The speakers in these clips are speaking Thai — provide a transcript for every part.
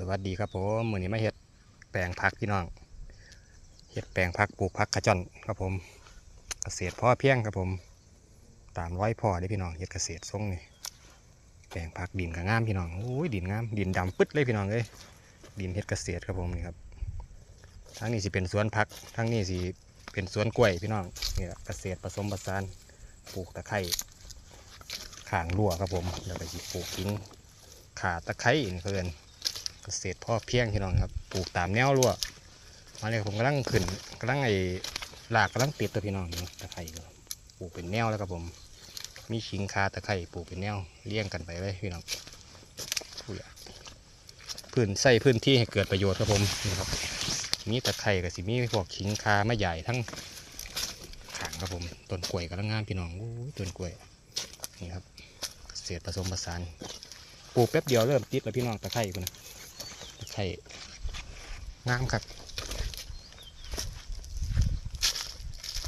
สวัสดีครับผมมือนี้มาเฮ็ดแปลงพักพี่น้องเฮ็ดแปลงพักปลูกพักขจรครับผมเกษตรพ่อเพียงครับผมตามร้อยพ่อได้พี่น้องเฮ็ดเกษตรทรงนี่แปลงพักดินก็งามพี่น้องโอ้ยดินงามดินดำปึ๊ดเลยพี่น้องเอ้ยดินเฮ็ดเกษตรครับผมนี่ครับทางนี้สิเป็นสวนพักทางนี้สิเป็นสวนกล้วยพี่น้องเนี่แหละเกษตรผสมผสานปลูกตะไคร้ข่างรั่วครับผมแล้วก็สิปลูกทิ้งขาตะไคร้นี่เขาเอิน เกษตรพ่อเพียงพี่น้องครับปลูกตามแนวรั้วมาเลยผมกำลังขึ้นกำลังไอ้หลากกำลังติดตัวพี่น้องตะไคร้ปลูกเป็นแนวแล้วครับผม มีชิงคาตะไคร้ปลูกเป็นแนวเลี้ยงกันไปเลยพี่น้องอุ้ยพื้นใส่พื้นที่ให้เกิดประโยชน์ครับผมนี่ครับมีตะไคร้กับสิมีพวกชิงคาไม่ใหญ่ทั้งขางครับผมต้นกล้วยกำลังงามพี่น้องอู้ยต้นกล้วยนี่ครับเกษตรผสมผสานปลูกแป๊บเดียวเริ่มติดแล้วพี่น้องตะไคร้คุณนะ ไคร่งามครับ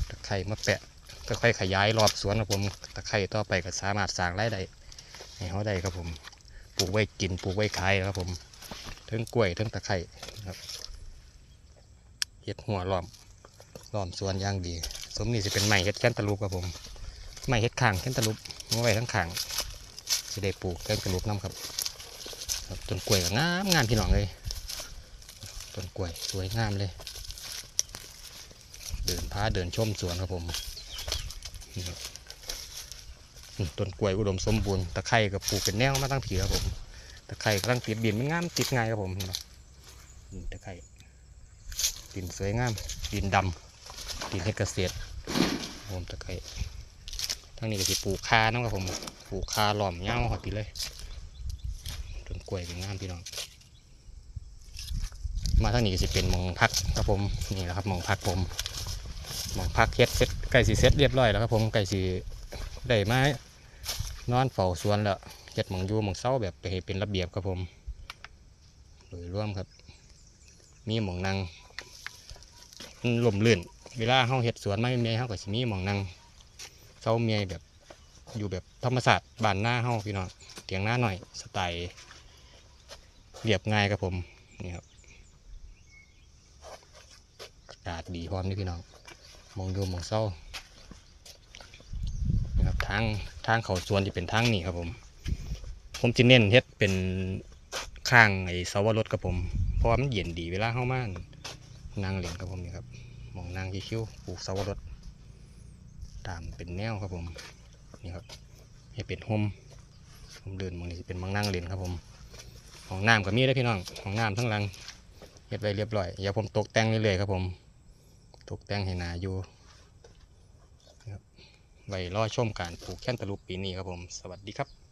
ตะไคร่มาแปะค่อยๆขยายรอบสวนครับผมตะไคร่ต่อไปก็สามารถสร้างรายได้ให้เขาได้ครับผมปลูกไว้กินปลูกไว้ขายครับผมทั้งกล้วยทั้งตะไคร่ครับเห็ดหัวล้อมล้อมสวนอย่างดี สมนี่จะเป็นไม้เห็ดแคนตาลูปครับผมไม้เห็ดข่างแคนตาลูปมาไว้ทั้งข่างจะได้ปลูกแคนตาลูปน้ำครับครับต้นกล้วยก็งามงามพี่น้องเลย ต้นกล้วยสวยงามเลย เดินพาเดินชมสวนครับผมต้นกล้วยอุดมสมบูรณ์ตะไคร่กับปลูกเป็นแนวมาตั้งผีครับผมตะไคร่กำลังติดดินมันงามติดง่ายครับผมนี่ตะไคร่ดินสวยงามดินดำดินเฮ็ดเกษตรผมตะไคร่ทั้งนี้ก็สิปลูกคาน้ำครับผมปลูกคาหล้อมเงาหอดปีเลยต้นกล้วยเป็นงามพี่น้อง มาทางนี้ก็สิเป็นหมองพักครับผมนี่แหละครับหมองพักผมหมองพักเฮ็ดเสร็จไก่สีเสร็จเรียบร้อยแล้วครับผมไก่สีได้มานอนเฝ้าสวนแล้วเฮ็ดหมองยู่หมองเศร้าแบบไปเป็นระเบียบครับผมโดยรวมครับ มีหมองนังลมลื่น เวลาเฮาเฮ็ดสวนไมาเมียเฮาก็สิมีหมองนังเศร้าเมียแบบอยู่แบบธรรมศาสตร์บ้านหน้าเฮาพี่น้องเตียงหน้าหน่อยสไตล์เรียบง่ายครับผมนี่ครับอากาศ ดีพร้อมนี่พี่น้องมองดูมองเศร้านะครับทางทางเขาสวนจะเป็นทางนี้ครับผม ผมจะเน้นเฮ็ดเป็นข้างไอ้เสาวรถครับผม เพราะว่ามันเย็นดีเวลาเข้ามานั่งเล่นครับผมนี่ครับมองนั่งคิ้วปลูกเสาวรถตามเป็นแนวครับผมนี่ครับให้เป็นห่มผมเดินมองนี่สิเป็นมังนั่งเล่นครับผมห้องน้ำก็มีได้พี่น้องห้องน้ำทั้งลังเฮ็ดไว้เรียบร้อยเดี๋ยวผมตกแต่งเรื่อยๆครับผม ตกแต่งให้นาอยู่นะครับไว้รอชมการปลูกแคนตาลูปปีนี้ครับผม สวัสดีครับ